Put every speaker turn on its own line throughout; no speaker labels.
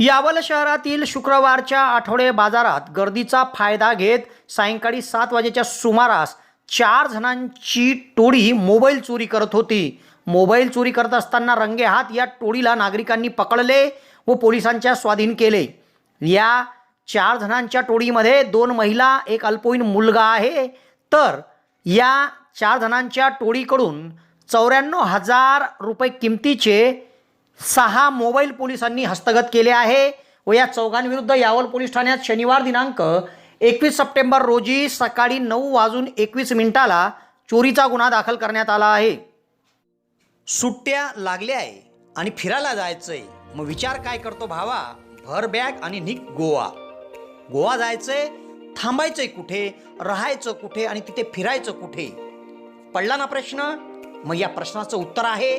यावल शहरातील शुक्रवारच्या आठवडे बाजारात गर्दीचा फायदा घेत सायंकाळी सात वाजेच्या सुमारास चार जणांची टोळी मोबाईल चोरी करत होती मोबाईल चोरी करत असताना रंगेहात या टोळीला नागरिकांनी पकडले व पोलिसांच्या स्वाधीन केले या चार जणांच्या टोळीमध्ये दोन महिला एक अल्पवयीन मुलगा आहे तर या चार जणांच्या टोळीकडून चौऱ्याण्णव हजार रुपये किमतीचे सहा मोबाईल पोलिसांनी हस्तगत केले आहे व या चौघांविरुद्ध यावल पोलीस ठाण्यात शनिवार दिनांक एकवीस सप्टेंबर रोजी सकाळी नऊ वाजून एकवीस मिनिटाला चोरीचा गुन्हा दाखल करण्यात आला आहे
सुट्ट्या लागल्या आहे आणि फिरायला जायचंय मग विचार काय करतो भावा भर बॅग आणि निक गोवा गोवा जायचंय थांबायचंय कुठे राहायचं कुठे आणि तिथे फिरायचं कुठे पडला ना प्रश्न मग या प्रश्नाचं उत्तर आहे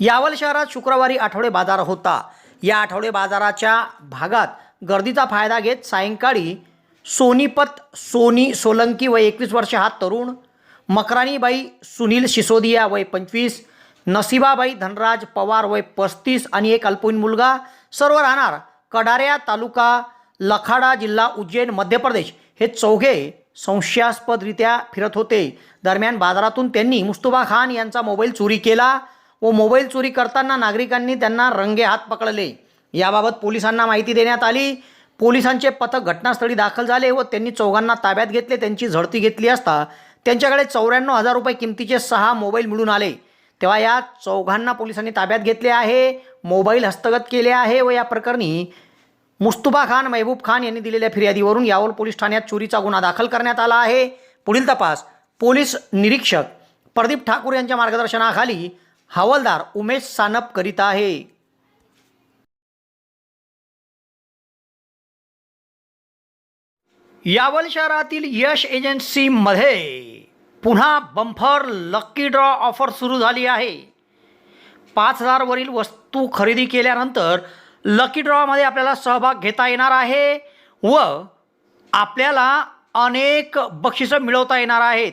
यावल शहरात शुक्रवारी आठवडे बाजार होता या आठवडे बाजाराच्या भागात गर्दीचा फायदा घेत सायंकाळी सोनीपत सोनी सोलंकी वय एकवीस वर्ष हा तरुण मकराणीबाई सुनील सिसोदिया वय पंचवीस नसिबाबाई धनराज पवार वय पस्तीस आणि एक अल्पवयीन मुलगा सर्व राहणार कडाऱ्या तालुका लखाडा जिल्हा उज्जैन मध्य प्रदेश हे चौघे संशयास्पदरित्या फिरत होते दरम्यान बाजारातून त्यांनी मुस्तुबा खान यांचा मोबाईल चोरी केला व मोबाईल चोरी करताना नागरिकांनी त्यांना रंगे हात पकडले याबाबत पोलिसांना माहिती देण्यात आली पोलिसांचे पथक घटनास्थळी दाखल झाले व त्यांनी चौघांना ताब्यात घेतले त्यांची झडती घेतली असता त्यांच्याकडे चौऱ्याण्णव हजार रुपये किमतीचे सहा मोबाईल मिळून आले तेव्हा या चौघांना पोलिसांनी ताब्यात घेतले आहे मोबाईल हस्तगत केले आहे व या प्रकरणी मुस्तुबा खान महबूब खान यांनी दिलेल्या फिर्यादीवरून यावल पोलीस ठाण्यात चोरीचा गुन्हा दाखल करण्यात आला आहे पुढील तपास पोलीस निरीक्षक प्रदीप ठाकूर यांच्या मार्गदर्शनाखाली हवालदार उमेश सानप करीत आहे यावल शहरातील यश मध्ये पुन्हा बंफर लक्की ड्रॉ ऑफर सुरू झाली आहे पाच वरील वस्तू खरेदी केल्यानंतर लकी ड्रॉमध्ये आपल्याला सहभाग घेता येणार आहे व आपल्याला अनेक बक्षिसं मिळवता येणार आहेत